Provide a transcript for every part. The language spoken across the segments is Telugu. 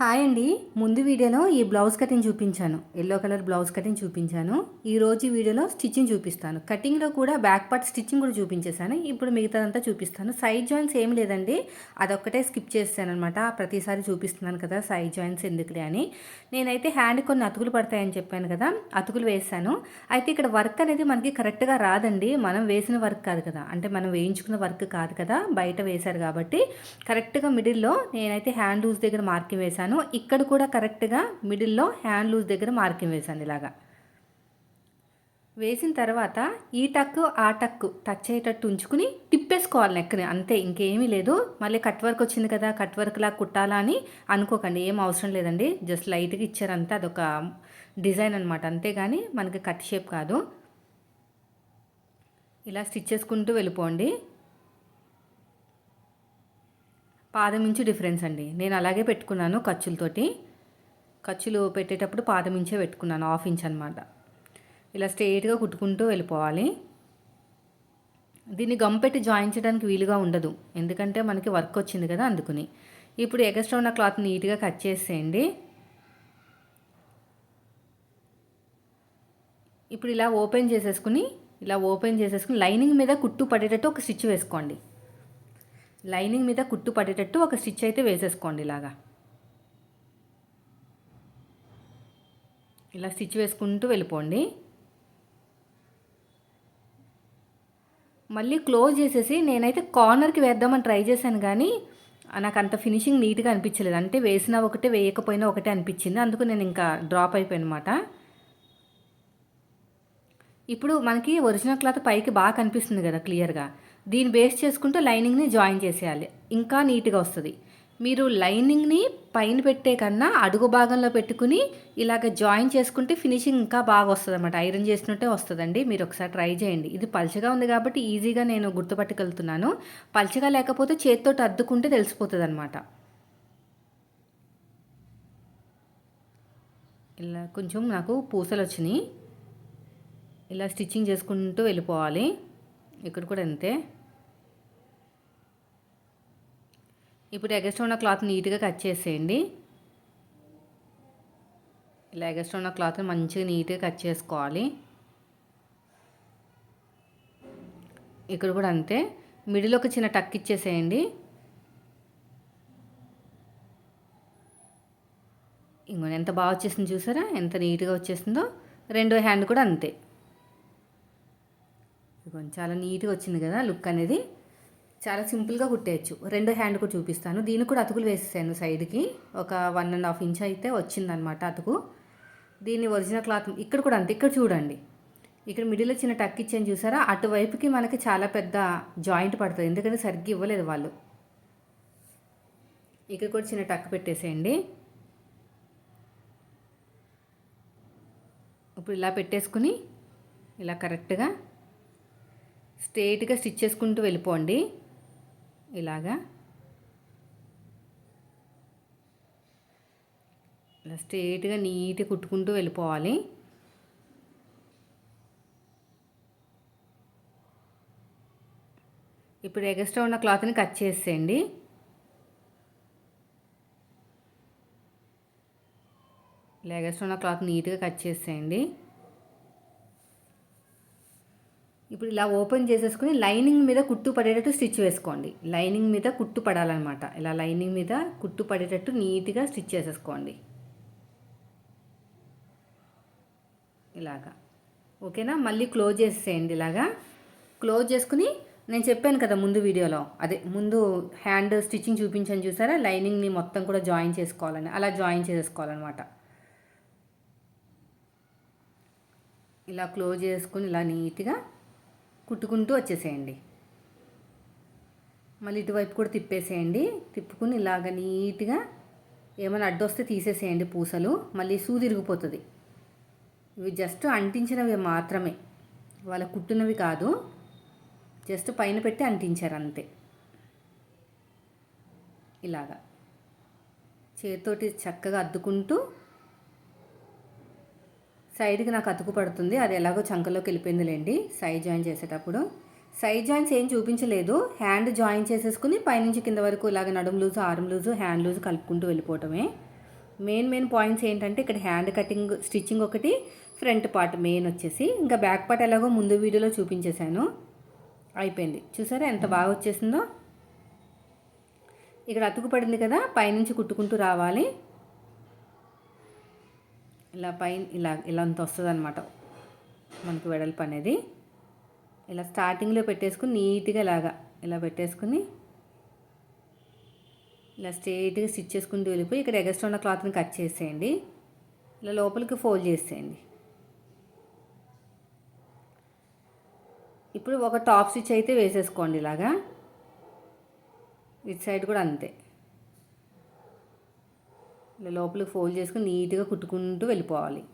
హాయ్ అండి. ముందు వీడియోలో ఈ బ్లౌజ్ కటింగ్ చూపించాను. ఎల్లో కలర్ బ్లౌజ్ కటింగ్ చూపించాను. ఈ రోజు ఈ వీడియోలో స్టిచ్చింగ్ చూపిస్తాను. కటింగ్లో కూడా బ్యాక్ పార్ట్ స్టిచ్చింగ్ కూడా చూపించేశాను. ఇప్పుడు మిగతాదంతా చూపిస్తాను. సైడ్ జాయింట్స్ ఏం లేదండి. అదొక్కటే స్కిప్ చేశాను అనమాట ప్రతిసారి చూపిస్తున్నాను కదా సైడ్ జాయింట్స్ ఎందుకులే అని. నేనైతే హ్యాండ్ కొన్ని అతుకులు పడతాయని చెప్పాను కదా అతుకులు వేసాను. అయితే ఇక్కడ వర్క్ అనేది మనకి కరెక్ట్గా రాదండి. మనం వేసిన వర్క్ కాదు కదా. అంటే మనం వేయించుకున్న వర్క్ కాదు కదా. బయట వేశారు కాబట్టి కరెక్ట్గా మిడిల్లో నేనైతే హ్యాండ్ లూజ్ దగ్గర మార్కింగ్ వేశాను. ఇక్కడ కూడా కరెక్ట్గా మిడిల్లో హ్యాండ్ లూజ్ దగ్గర మార్కింగ్ వేశాను ఇలాగా. వేసిన తర్వాత ఈ టక్ ఆ టక్ టచ్ అయ్యేటట్టు ఉంచుకుని తిప్పేసుకోవాలి నెక్కని అంతే ఇంకేమీ లేదు. మళ్ళీ కట్ వర్క్ వచ్చింది కదా కట్ వర్క్లా కుట్టాలా అని అనుకోకండి. ఏం అవసరం లేదండి. జస్ట్ లైట్గా ఇచ్చారంతా అదొక డిజైన్ అనమాట అంతేగాని మనకి కట్ షేప్ కాదు. ఇలా స్టిచ్ చేసుకుంటూ వెళ్ళిపోండి. పాదం ఇంచు డిఫరెన్స్ అండి. నేను అలాగే పెట్టుకున్నాను ఖర్చులతోటి. ఖర్చులు పెట్టేటప్పుడు పాదం ఇంచే పెట్టుకున్నాను హాఫ్ ఇంచ్ అనమాట ఇలా స్ట్రేట్గా కుట్టుకుంటూ వెళ్ళిపోవాలి. దీన్ని గమ్ పెట్టి జాయిన్ చేయడానికి వీలుగా ఉండదు. ఎందుకంటే మనకి వర్క్ వచ్చింది కదా అందుకుని. ఇప్పుడు ఎగస్ట్రా ఉన్న క్లాత్ నీట్గా కట్ చేసేయండి. ఇప్పుడు ఇలా ఓపెన్ చేసేసుకుని ఇలా ఓపెన్ చేసేసుకుని లైనింగ్ మీద కుట్టు పడేటట్టు ఒక స్టిచ్ వేసుకోండి. లైనింగ్ మీద కుట్టు పడేటట్టు ఒక స్టిచ్ అయితే వేసేసుకోండి ఇలాగా. ఇలా స్టిచ్ వేసుకుంటూ వెళ్ళిపోండి. మళ్ళీ క్లోజ్ చేసేసి నేనైతే కార్నర్కి వేద్దామని ట్రై చేశాను కానీ నాకు అంత ఫినిషింగ్ నీట్గా అనిపించలేదు. అంటే వేసినా ఒకటే వేయకపోయినా ఒకటే అనిపించింది. అందుకు నేను ఇంకా డ్రాప్ అయిపోయాను అనమాట ఇప్పుడు మనకి ఒరిజినల్ క్లాత్ పైకి బాగా కనిపిస్తుంది కదా క్లియర్గా. దీన్ని బేస్ చేసుకుంటూ లైనింగ్ని జాయిన్ చేసేయాలి. ఇంకా నీట్గా వస్తుంది. మీరు లైనింగ్ని పైన పెట్టే కన్నా అడుగు భాగంలో పెట్టుకుని ఇలాగ జాయిన్ చేసుకుంటే ఫినిషింగ్ ఇంకా బాగా వస్తుంది అనమాట ఐరన్ చేసినట్టే వస్తుందండి. మీరు ఒకసారి ట్రై చేయండి. ఇది పలుచగా ఉంది కాబట్టి ఈజీగా నేను గుర్తుపట్టుకెళ్తున్నాను పలుచగా లేకపోతే చేతితో అద్దుకుంటే తెలిసిపోతుంది అనమాట ఇలా కొంచెం నాకు పూసలు వచ్చినాయి. ఇలా స్టిచ్చింగ్ చేసుకుంటూ వెళ్ళిపోవాలి. ఇక్కడ కూడా అంతే. ఇప్పుడు ఎగస్ట్ ఉన్న క్లాత్ నీట్గా కట్ చేసేయండి. ఇలా ఎగస్ట్ ఉన్న క్లాత్ మంచిగా నీట్గా కట్ చేసుకోవాలి. ఇక్కడ కూడా అంతే. మిడిల్ ఒక చిన్న టక్ ఇచ్చేసేయండి. ఇంకో ఎంత బాగా వచ్చేసింది చూసారా? ఎంత నీట్గా వచ్చేసిందో? రెండో హ్యాండ్ కూడా అంతే. కొంచెం చాలా నీట్గా వచ్చింది కదా లుక్ అనేది. చాలా సింపుల్గా కుట్టేయచ్చు. రెండో హ్యాండ్ కూడా చూపిస్తాను. దీనికి కూడా అతుకులు వేసేసాను సైడ్కి. ఒక వన్ అండ్ హాఫ్ ఇంచ్ అయితే వచ్చిందనమాట అతుకు. దీన్ని ఒరిజినల్ క్లాత్ ఇక్కడ కూడా అంతే ఇక్కడ చూడండి. ఇక్కడ మిడిల్లో చిన్న టక్ ఇచ్చాను చూసారా? అటువైపుకి మనకి చాలా పెద్ద జాయింట్ పడుతుంది. ఎందుకంటే సరిగ్గా ఇవ్వలేదు వాళ్ళు. ఇక్కడ కూడా చిన్న టక్ పెట్టేసేయండి. ఇప్పుడు ఇలా పెట్టేసుకుని ఇలా కరెక్ట్గా స్ట్రేట్గా స్టిచ్ చేసుకుంటూ వెళ్ళిపోండి. ఇలాగా. ఇలా స్ట్రేట్గా నీట్గా కుట్టుకుంటూ వెళ్ళిపోవాలి. ఇప్పుడు ఎగస్ట్రా ఉన్న క్లాత్ని కట్ చేసేయండి. ఇలా ఎగస్ట్రా ఉన్న క్లాత్ నీట్గా కట్ చేసేయండి. ఇప్పుడు ఇలా ఓపెన్ చేసేసుకుని లైనింగ్ మీద కుట్టు పడేటట్టు స్టిచ్ వేసుకోండి. లైనింగ్ మీద కుట్టు పడాలన్నమాట. ఇలా లైనింగ్ మీద కుట్టు పడేటట్టు నీట్గా స్టిచ్ చేసేసుకోండి. ఇలాగా. ఓకేనా? మళ్ళీ క్లోజ్ చేసేయండి ఇలాగా. క్లోజ్ చేసుకుని నేను చెప్పాను కదా ముందు వీడియోలో. అదే ముందు హ్యాండ్ స్టిచ్చింగ్ చూపించాను చూసారా? లైనింగ్ని మొత్తం కూడా జాయిన్ చేసుకోవాలని. అలా జాయిన్ చేసేసుకోవాలన్నమాట. ఇలా క్లోజ్ చేసుకుని ఇలా నీట్గా కుట్టుకుంటూ వచ్చేసేయండి. మళ్ళీ ఇటువైపు కూడా తిప్పేసేయండి. తిప్పుకుని ఇలాగ నీట్గా ఏమైనా అడ్డొస్తే తీసేసేయండి పూసలు. మళ్ళీ సూది ఇరిగిపోతుంది. ఇవి జస్ట్ అంటించినవి మాత్రమే. వాళ్ళ కుట్టినవి కాదు. జస్ట్ పైన పెట్టి అంటించారు అంతే. ఇలాగా. చేతితోటి చక్కగా అద్దుకుంటూ సైడ్కి నాకు అతుకు పడుతుంది. అది ఎలాగో చంకలోకి వెళ్ళిపోయిందిలేండి. సైడ్ జాయిన్ చేసేటప్పుడు. సైడ్ జాయింట్స్ ఏం చూపించలేదు. హ్యాండ్ జాయిన్ చేసేసుకుని పైనుంచి కింద వరకు ఇలాగ నడుము loose arm loose hand loose కలుపుకుంటూ వెళ్ళిపోవటమే. మెయిన్ మెయిన్ పాయింట్స్ ఏంటంటే ఇక్కడ హ్యాండ్ కటింగ్ స్టిచ్చింగ్ ఒకటి ఫ్రంట్ పార్ట్ మెయిన్ వచ్చేసి. ఇంకా బ్యాక్ పార్ట్ ఎలాగో ముందు వీడియోలో చూపించేశాను. అయిపోయింది. చూసారా ఎంత బాగా వచ్చేసిందో? ఇక్కడ అతుకు పడింది కదా పైనుంచి కుట్టుకుంటూ రావాలి. ఇలా పైన ఇలా ఇలా అంత వస్తుంది అనమాట మనకు వెడల్పు అనేది. ఇలా స్టార్టింగ్లో పెట్టేసుకుని నీట్గా ఇలాగా ఇలా పెట్టేసుకుని ఇలా స్ట్రైట్గా స్టిచ్ చేసుకుంటూ వెళ్ళిపోయి ఇక్కడ ఎగస్ట్రా ఉన్న క్లాత్ని కట్ చేసేయండి. ఇలా లోపలికి ఫోల్డ్ చేసేయండి. ఇప్పుడు ఒక టాప్ స్టిచ్ అయితే వేసేసుకోండి ఇలాగా. ఇటు సైడ్ కూడా అంతే. ఇలా లోపలికి ఫోల్డ్ చేసుకుని నీట్గా కుట్టుకుంటూ వెళ్ళిపోవాలి.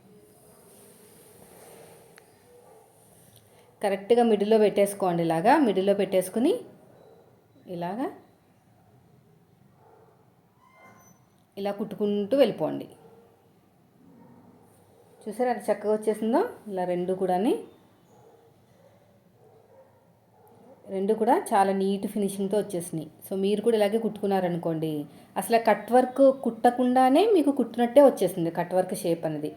కరెక్ట్గా మిడిల్లో పెట్టేసుకోండి ఇలాగా. మిడిల్లో పెట్టేసుకుని ఇలాగా ఇలా కుట్టుకుంటూ వెళ్ళిపోండి. చూసారా అది చక్కగా వచ్చేసిందో? ఇలా రెండు కూడాని రెండు కూడా చాలా నీట్ ఫినిషింగ్తో వచ్చేసినాయి. సో మీరు కూడా ఇలాగే కుట్టుకున్నారనుకోండి అసలు కట్ వర్క్ కుట్టకుండానే మీకు కుట్టినట్టే వచ్చేసింది కట్ వర్క్ షేప్ అనేది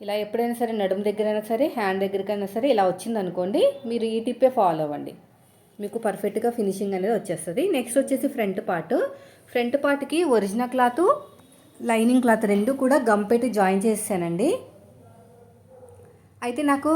ఇలా ఎప్పుడైనా సరే నడుము దగ్గరైనా సరే హ్యాండ్ దగ్గరికైనా సరే ఇలా వచ్చింది అనుకోండి మీరు ఈ టిప్పే ఫాలో అవ్వండి. మీకు పర్ఫెక్ట్గా ఫినిషింగ్ అనేది వచ్చేస్తుంది. నెక్స్ట్ వచ్చేసి ఫ్రంట్ పార్ట్ ఫ్రంట్ పార్ట్కి ఒరిజినల్ క్లాత్ లైనింగ్ క్లాత్ రెండు కూడా గమ్ పెట్టి జాయిన్ చేసానండి అయితే నాకు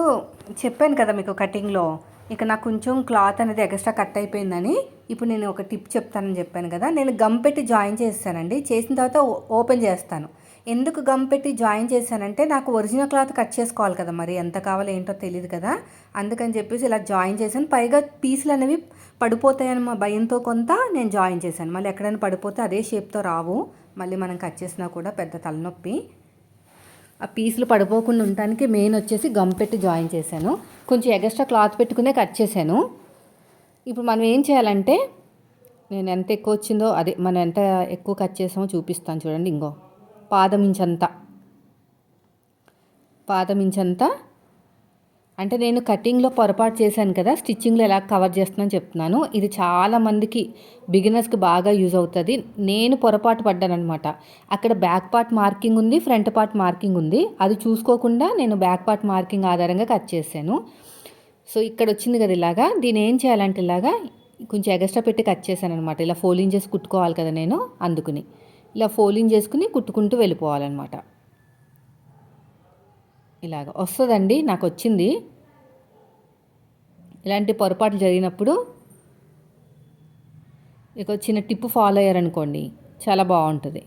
చెప్పాను కదా మీకు కటింగ్లో. ఇక నాకు కొంచెం క్లాత్ అనేది ఎక్స్ట్రా కట్ అయిపోయిందని ఇప్పుడు నేను ఒక టిప్ చెప్తానని చెప్పాను కదా. నేను గమ్ పెట్టి జాయిన్ చేస్తానండి. చేసిన తర్వాత ఓపెన్ చేస్తాను. ఎందుకు గమ్ పెట్టి జాయిన్ చేశానంటే నాకు ఒరిజినల్ క్లాత్ కట్ చేసుకోవాలి కదా మరి. ఎంత కావాలో ఏంటో తెలియదు కదా. అందుకని చెప్పేసి ఇలా జాయిన్ చేశాను. పైగా పీసులు అనేవి పడిపోతాయని మా భయంతో కొంత నేను జాయిన్ చేశాను. మళ్ళీ ఎక్కడైనా పడిపోతే అదే షేప్తో రావు. మళ్ళీ మనం కట్ చేసినా కూడా పెద్ద తలనొప్పి. ఆ పీసులు పడిపోకుండా ఉండటానికి మెయిన్ వచ్చేసి గమ్ పెట్టి జాయిన్ చేశాను. కొంచెం ఎగస్ట్రా క్లాత్ పెట్టుకునే కట్ చేశాను. ఇప్పుడు మనం ఏం చేయాలంటే నేను ఎంత ఎక్కువ వచ్చిందో అదే మనం ఎంత ఎక్కువ కట్ చేసామో చూపిస్తాను చూడండి ఇంకో పాదమించంత పాదమించంత అంటే నేను కటింగ్లో పొరపాటు చేశాను కదా స్టిచ్చింగ్లో ఎలా కవర్ చేస్తున్నాను చెప్తున్నాను. ఇది చాలా మందికి బిగినర్స్కి బాగా యూజ్ అవుతుంది. నేను పొరపాటు పడ్డాను అనమాట అక్కడ బ్యాక్ పార్ట్ మార్కింగ్ ఉంది ఫ్రంట్ పార్ట్ మార్కింగ్ ఉంది. అది చూసుకోకుండా నేను బ్యాక్ పార్ట్ మార్కింగ్ ఆధారంగా కట్ చేశాను. సో ఇక్కడ వచ్చింది కదా ఇలాగా. దీని ఏం చేయాలంటే ఇలాగా కొంచెం ఎగస్ట్రా పెట్టి కట్ చేశాను అనమాట ఇలా ఫోలింగ్ చేసి కుట్టుకోవాలి కదా నేను అందుకుని. ఇలా ఫోలింగ్ చేసుకుని కుట్టుకుంటూ వెళ్ళిపోవాలన్నమాట. ఇలాగ. వస్తుందండి నాకు వచ్చింది ఇలాంటి పొరపాట్లు జరిగినప్పుడు ఇక చిన్న టిప్పు ఫాలో అయ్యారనుకోండి చాలా బాగుంటుంది.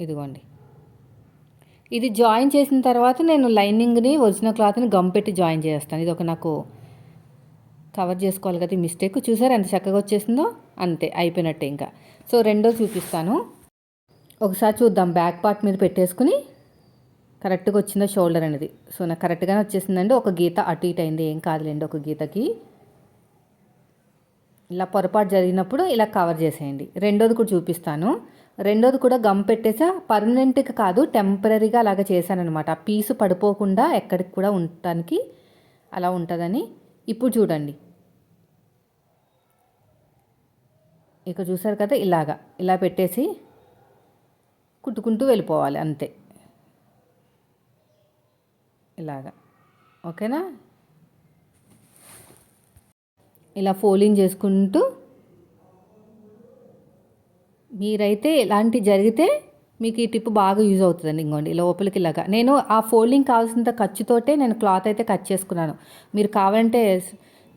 ఇదిగోండి. ఇది జాయిన్ చేసిన తర్వాత నేను లైనింగ్ని ఒరిజినల్ క్లాత్ని గమ్ పెట్టి జాయిన్ చేస్తాను. ఇది ఒక నాకు కవర్ చేసుకోవాలి కదా మిస్టేక్. చూసారు ఎంత చక్కగా వచ్చేసిందో? అంతే అయిపోయినట్టే ఇంకా. సో రెండో చూపిస్తాను. ఒకసారి చూద్దాం బ్యాక్ పార్ట్ మీద పెట్టేసుకుని కరెక్ట్గా వచ్చిందో షోల్డర్ అనేది? సో నాకు కరెక్ట్గానే వచ్చేసిందండి. ఒక గీత అటు ఇటు అయింది. ఏం కాదులేండి ఒక గీతకి. ఇలా పొరపాటు జరిగినప్పుడు ఇలా కవర్ చేసేయండి. రెండోది కూడా చూపిస్తాను. రెండోది కూడా గమ్ పెట్టేసా. పర్మనెంట్గా కాదు టెంపరీగా అలాగ చేశానమాట పీసు పడిపోకుండా ఎక్కడికి కూడా ఉండటానికి అలా ఉంటుందని. ఇప్పుడు చూడండి. ఇక చూసారు కదా ఇలాగా. ఇలా పెట్టేసి కుట్టుకుంటూ వెళ్ళిపోవాలి అంతే. ఇలాగా. ఓకేనా? ఇలా ఫోలింగ్ చేసుకుంటూ మీరైతే ఇలాంటి జరిగితే మీకు ఈ టిప్ బాగా యూజ్ అవుతుందండి ఇంకోండి లోపలికి ఇలాగా. నేను ఆ ఫోల్డింగ్ కావాల్సినంత ఖర్చుతోటే నేను క్లాత్ అయితే కట్ చేసుకున్నాను. మీరు కావాలంటే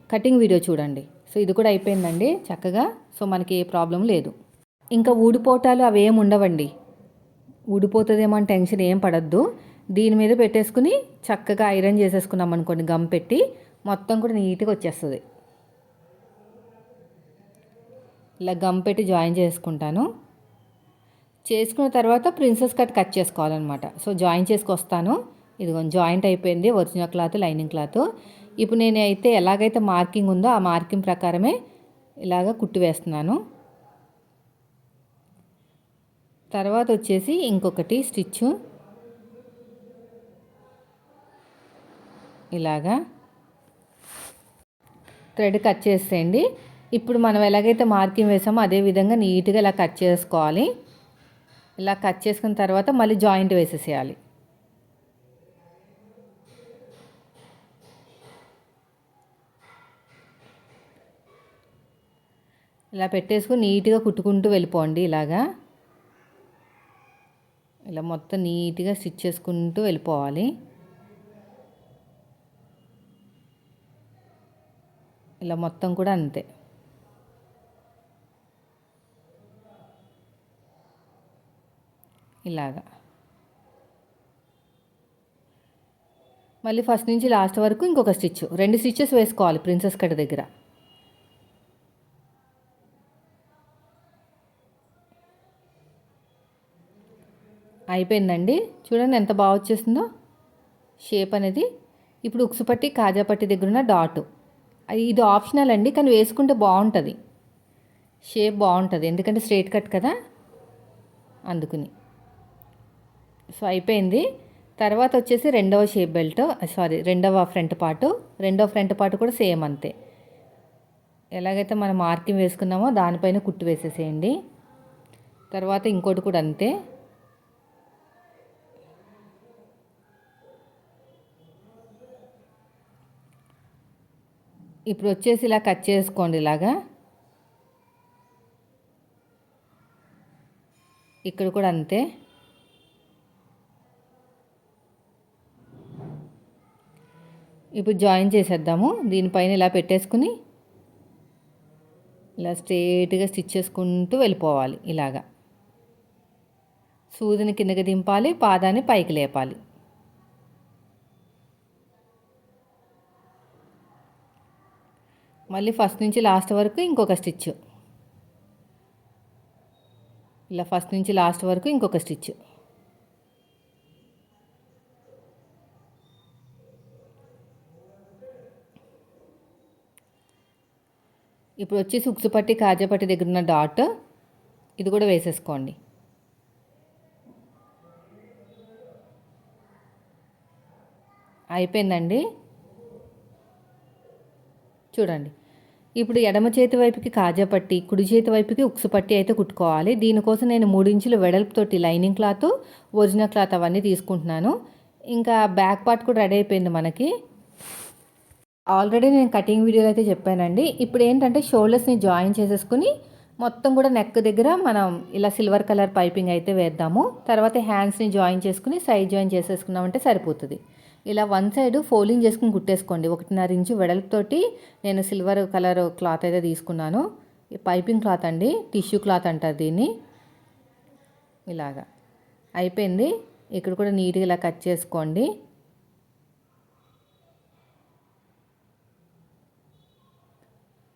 కటింగ్ వీడియో చూడండి. సో ఇది కూడా అయిపోయిందండి చక్కగా. సో మనకి ఏ ప్రాబ్లం లేదు. ఇంకా ఊడిపోటాలు అవి ఏమి ఉండవండి. ఊడిపోతుందేమో అని టెన్షన్ ఏం పడద్దు. దీని మీద పెట్టేసుకుని చక్కగా ఐరన్ చేసేసుకున్నాం అనుకోండి గమ్ పెట్టి మొత్తం కూడా నీట్గా వచ్చేస్తుంది. ఇలా గమ్ పెట్టి జాయిన్ చేసుకుంటాను. చేసుకున్న తర్వాత ప్రిన్సెస్ కట్ కట్ చేసుకోవాలన్నమాట. సో జాయిన్ చేసుకొస్తాను. ఇదిగో జాయింట్ అయిపోయింది ఒరిజినల్ క్లాత్ లైనింగ్ క్లాత్. ఇప్పుడు నేను అయితే ఎలాగైతే మార్కింగ్ ఉందో ఆ మార్కింగ్ ప్రకారమే ఇలాగ కుట్టు వేస్తున్నాను. తర్వాత వచ్చేసి ఇంకొకటి స్టిచ్చు. ఇలాగా థ్రెడ్ కట్ చేసేయండి. ఇప్పుడు మనం ఎలాగైతే మార్కింగ్ వేసామో అదే విధంగా నీట్గా ఇలా కట్ చేసుకోవాలి. ఇలా కట్ చేసుకున్న తర్వాత మళ్ళీ జాయింట్ వేసేసేయాలి. ఇలా పెట్టేసుకుని నీట్గా కుట్టుకుంటూ వెళ్ళిపోండి ఇలాగా. ఇలా మొత్తం నీట్గా స్టిచ్ చేసుకుంటూ వెళ్ళిపోవాలి. ఇలా మొత్తం కూడా అంతే. ఇలాగా. మళ్ళీ ఫస్ట్ నుంచి లాస్ట్ వరకు ఇంకొక స్టిచ్. రెండు స్టిచ్చెస్ వేసుకోవాలి ప్రిన్సెస్ కట్ దగ్గర. అయిపోయిందండి. చూడండి ఎంత బాగా వచ్చేస్తుందో షేప్ అనేది. ఇప్పుడు ఉక్సుపట్టి కాజాపట్టి దగ్గర ఉన్న డాట్. ఇది ఆప్షనల్ అండి కానీ వేసుకుంటే బాగుంటుంది. షేప్ బాగుంటుంది. ఎందుకంటే స్ట్రేట్ కట్ కదా? అందుకుని. సో అయిపోయింది. తర్వాత వచ్చేసి రెండవ షేప్ బెల్ట్ సారీ రెండవ ఫ్రంట్ పార్ట్ రెండవ ఫ్రంట్ పార్ట్ కూడా సేమ్ అంతే. ఎలాగైతే మనం మార్కింగ్ వేసుకున్నామో దానిపైన కుట్టు వేసేసేయండి. తర్వాత ఇంకోటి కూడా అంతే. ఇప్పుడు వచ్చేసి ఇలా కట్ చేసుకోండి ఇలాగా. ఇక్కడ కూడా అంతే. ఇప్పుడు జాయిన్ చేసేద్దాము. దీనిపైన ఇలా పెట్టేసుకుని ఇలా స్ట్రేట్గా స్టిచ్ చేసుకుంటూ వెళ్ళిపోవాలి ఇలాగా. సూదిని కిందకి దింపాలి పాదాన్ని పైకి లేపాలి. మళ్ళీ ఫస్ట్ నుంచి లాస్ట్ వరకు ఇంకొక స్టిచ్. ఇలా ఫస్ట్ నుంచి లాస్ట్ వరకు ఇంకొక స్టిచ్. ఇప్పుడు వచ్చి సుక్సుపట్టి కాజాపట్టి దగ్గర ఉన్న డాట్ ఇది కూడా వేసేసుకోండి. అయిపోయిందండి? చూడండి. ఇప్పుడు ఎడమ చేతి వైపుకి కాజా పట్టి కుడి చేతి వైపుకి ఉక్సు పట్టి అయితే కుట్టుకోవాలి. దీనికోసం నేను మూడించులు వెడల్పుతోటి లైనింగ్ క్లాత్ ఒరిజినల్ క్లాత్ అవన్నీ తీసుకుంటున్నాను. ఇంకా బ్యాక్ పార్ట్ కూడా రెడీ అయిపోయింది మనకి. ఆల్రెడీ నేను కటింగ్ వీడియోలో అయితే చెప్పానండి. ఇప్పుడు ఏంటంటే షోల్డర్స్ని జాయిన్ చేసేసుకుని మొత్తం కూడా నెక్ దగ్గర మనం ఇలా సిల్వర్ కలర్ పైపింగ్ అయితే వేద్దాము. తర్వాత హ్యాండ్స్ని జాయిన్ చేసుకుని సైడ్ జాయిన్ చేసేసుకున్నామంటే సరిపోతుంది. ఇలా వన్ సైడ్ ఫోల్డింగ్ చేసుకుని కుట్టేసుకోండి. ఒకటిన్నర ఇంచు వెడల్పుతోటి నేను సిల్వర్ కలర్ క్లాత్ అయితే తీసుకున్నాను. పైపింగ్ క్లాత్ అండి టిష్యూ క్లాత్ అంటారు దీన్ని. ఇలాగా. అయిపోయింది. ఇక్కడ కూడా నీట్గా ఇలా కట్ చేసుకోండి.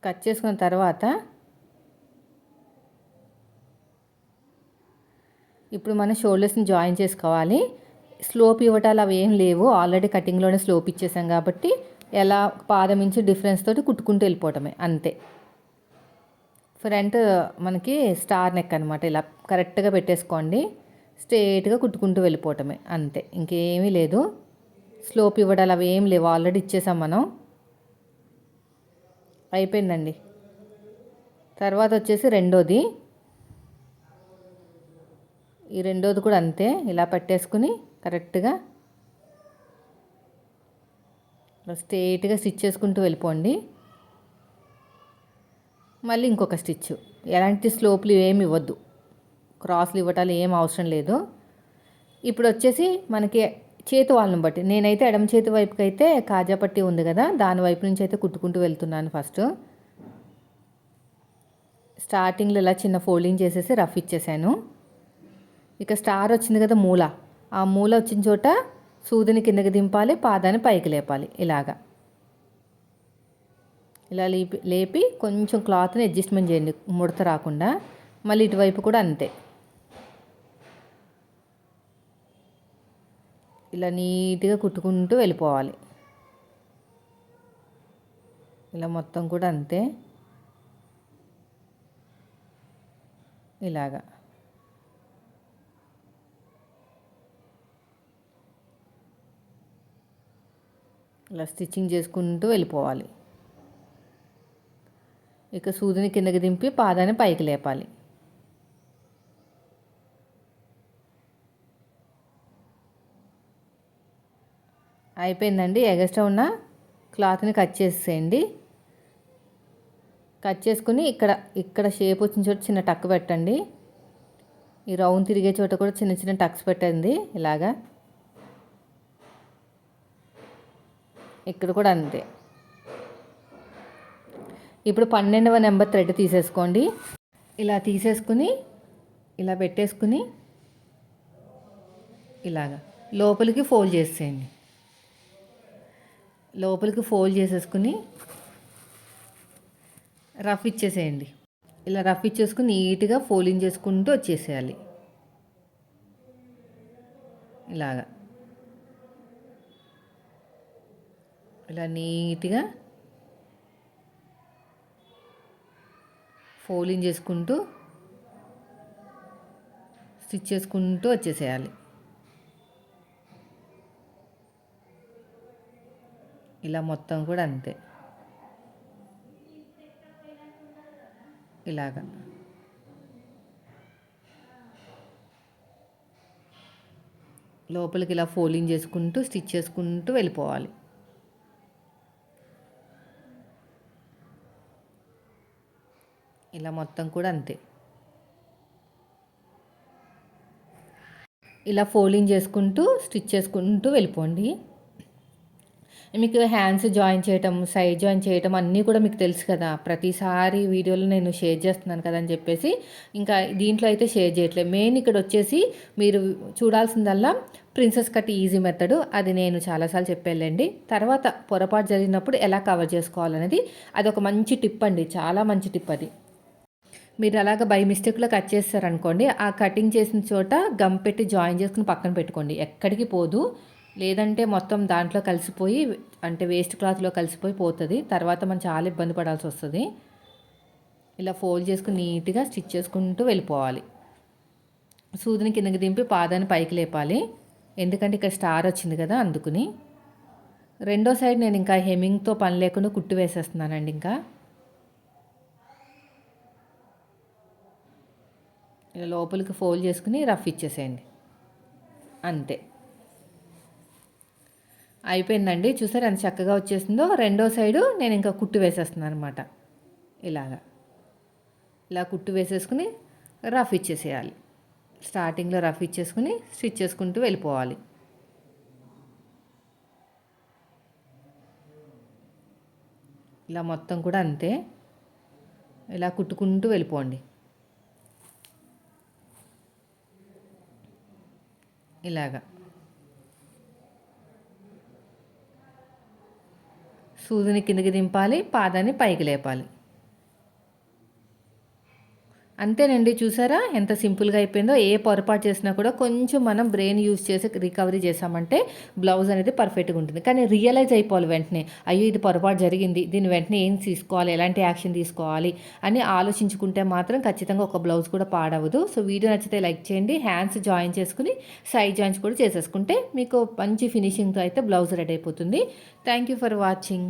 కట్ చేసుకున్న తర్వాత ఇప్పుడు మనం షోల్డర్స్ని జాయిన్ చేసుకోవాలి. స్లోప్ ఇవ్వటాలు అవి ఏం లేవు. ఆల్రెడీ కటింగ్లోనే స్లోప్ ఇచ్చేసాం కాబట్టి ఎలా పాదం ఇంచు డిఫరెన్స్ తోటి కుట్టుకుంటూ వెళ్ళిపోవటమే అంతే. ఫ్రంట్ మనకి స్టార్ నెక్ అనమాట ఇలా కరెక్ట్గా పెట్టేసుకోండి. స్ట్రేట్గా కుట్టుకుంటూ వెళ్ళిపోవటమే అంతే. ఇంకేమీ లేదు. స్లోప్ ఇవ్వడాలు అవి ఏం లేవు. ఆల్రెడీ ఇచ్చేసాం మనం. అయిపోయిందండి. తర్వాత వచ్చేసి రెండోది. ఈ రెండోది కూడా అంతే. ఇలా పట్టేసుకుని కరెక్ట్గా స్ట్రేట్గా స్టిచ్ చేసుకుంటూ వెళ్ళిపోండి. మళ్ళీ ఇంకొక స్టిచ్ ఎలాంటి స్లోప్లు ఏమి ఇవ్వద్దు. క్రాస్లు ఇవ్వటాలు ఏం అవసరం లేదు. ఇప్పుడు వచ్చేసి మనకి చేతి వాళ్ళని బట్టి. నేనైతే ఎడమ చేతి వైపుకి అయితే కాజాపట్టి ఉంది కదా దాని వైపు నుంచి అయితే కుట్టుకుంటూ వెళ్తున్నాను ఫస్ట్. స్టార్టింగ్లో ఇలా చిన్న ఫోల్డింగ్ చేసేసి రఫ్ ఇచ్చేసాను. ఇక స్టార్ వచ్చింది కదా మూల. ఆ మూల వచ్చిన చోట సూదిని కిందకి దింపాలి పాదాన్ని పైకి లేపాలి. ఇలాగా. ఇలా లేపి లేపి కొంచెం క్లాత్ని అడ్జస్ట్మెంట్ చేయండి. ముడత రాకుండా. మళ్ళీ ఇటువైపు కూడా అంతే. ఇలా నీట్గా కుట్టుకుంటూ వెళ్ళిపోవాలి. ఇలా మొత్తం కూడా అంతే. ఇలాగా. ఇలా స్టిచ్చింగ్ చేసుకుంటూ వెళ్ళిపోవాలి. ఇక సూదిని కిందకి దింపి పాదాన్ని పైకి లేపాలి. అయిపోయిందండి. ఎగస్ట్రా ఉన్న క్లాత్ని కట్ చేసేయండి. కట్ చేసుకుని ఇక్కడ ఇక్కడ షేప్ వచ్చిన చోట చిన్న టక్ పెట్టండి. ఈ రౌండ్ తిరిగే చోట కూడా చిన్న చిన్న టక్స్ పెట్టండి ఇలాగా. ఇక్కడ కూడా అంతే. ఇప్పుడు పన్నెండవ నెంబర్ థ్రెడ్ తీసేసుకోండి. ఇలా తీసేసుకుని ఇలా పెట్టేసుకుని ఇలాగా. లోపలికి ఫోల్డ్ చేసేయండి. లోపలికి ఫోల్డ్ చేసేసుకుని రఫ్ ఇచ్చేసేయండి. ఇలా రఫ్ ఇచ్చేసుకుని నీట్గా ఫోల్డింగ్ చేసుకుంటూ వచ్చేసేయాలి. ఇలాగా. ఇలా నీట్గా ఫోలింగ్ చేసుకుంటూ స్టిచ్ చేసుకుంటూ వచ్చేసేయాలి. ఇలా మొత్తం కూడా అంతే. ఇలాగా. లోపలికి ఇలా ఫోలింగ్ చేసుకుంటూ స్టిచ్ చేసుకుంటూ వెళ్ళిపోవాలి. ఇలా మొత్తం కూడా అంతే. ఇలా ఫోల్డింగ్ చేసుకుంటూ స్టిచ్ చేసుకుంటూ వెళ్ళిపోండి. మీకు హ్యాండ్స్ జాయిన్ చేయటం సైడ్ జాయిన్ చేయటం అన్నీ కూడా మీకు తెలుసు కదా. ప్రతిసారి వీడియోలో నేను షేర్ చేస్తున్నాను కదా అని చెప్పేసి ఇంకా దీంట్లో అయితే షేర్ చేయట్లేదు. మెయిన్ ఇక్కడ వచ్చేసి మీరు చూడాల్సిందల్లా ప్రిన్సెస్ కట్ ఈజీ మెథడ్. అది నేను చాలాసార్లు చెప్పేళ్ళండి తర్వాత పొరపాటు జరిగినప్పుడు ఎలా కవర్ చేసుకోవాలనేది అది ఒక మంచి టిప్ అండి. చాలా మంచి టిప్ అది. మీరు అలాగ బై మిస్టేక్లో కట్ చేస్తారనుకోండి ఆ కటింగ్ చేసిన చోట గమ్ పెట్టి జాయిన్ చేసుకుని పక్కన పెట్టుకోండి. ఎక్కడికి పోదు. లేదంటే మొత్తం దాంట్లో కలిసిపోయి అంటే వేస్ట్ క్లాత్లో కలిసిపోయి పోతుంది. తర్వాత మనం చాలా ఇబ్బంది పడాల్సి వస్తుంది. ఇలా ఫోల్డ్ చేసుకుని నీట్గా స్టిచ్ చేసుకుంటూ వెళ్ళిపోవాలి. సూదిని కిందకి దింపి పాదాన్ని పైకి లేపాలి. ఎందుకంటే ఇక్కడ స్టార్ వచ్చింది కదా అందుకుని. రెండో సైడ్ నేను ఇంకా హెమింగ్తో పని లేకుండా కుట్టు వేసేస్తున్నానండి ఇంకా. ఇలా లోపలికి ఫోల్డ్ చేసుకుని రఫ్ ఇచ్చేసేయండి. అంతే. అయిపోయిందండి. చూసారు ఎంత చక్కగా వచ్చేసిందో? రెండో సైడు నేను ఇంకా కుట్టు వేసేస్తున్నాను అనమాట ఇలాగా. ఇలా కుట్టు వేసేసుకుని రఫ్ ఇచ్చేసేయాలి. స్టార్టింగ్లో రఫ్ ఇచ్చేసుకుని స్టిచ్ చేసుకుంటూ వెళ్ళిపోవాలి. ఇలా మొత్తం కూడా అంతే. ఇలా కుట్టుకుంటూ వెళ్ళిపోండి. ఇలాగా. సూదిని కిందకి దింపాలి పాదాన్ని పైకి లేపాలి. అంతేనండి చూసారా? ఎంత సింపుల్గా అయిపోయిందో ఏ పొరపాటు చేసినా కూడా కొంచెం మనం బ్రెయిన్ యూజ్ చేసి రికవరీ చేసామంటే బ్లౌజ్ అనేది పర్ఫెక్ట్గా ఉంటుంది. కానీ రియలైజ్ అయిపోవాలి వెంటనే. అయ్యో ఇది పొరపాటు జరిగింది దీని వెంటనే ఏం తీసుకోవాలి ఎలాంటి యాక్షన్ తీసుకోవాలి అని ఆలోచించుకుంటే మాత్రం ఖచ్చితంగా ఒక బ్లౌజ్ కూడా పాడవదు. సో వీడియో నచ్చితే లైక్ చేయండి హ్యాండ్స్ జాయిన్ చేసుకుని సైడ్ జాయిన్స్ కూడా చేసేసుకుంటే మీకు మంచి ఫినిషింగ్తో అయితే బ్లౌజ్ రెడీ అయిపోతుంది. Thank you for watching.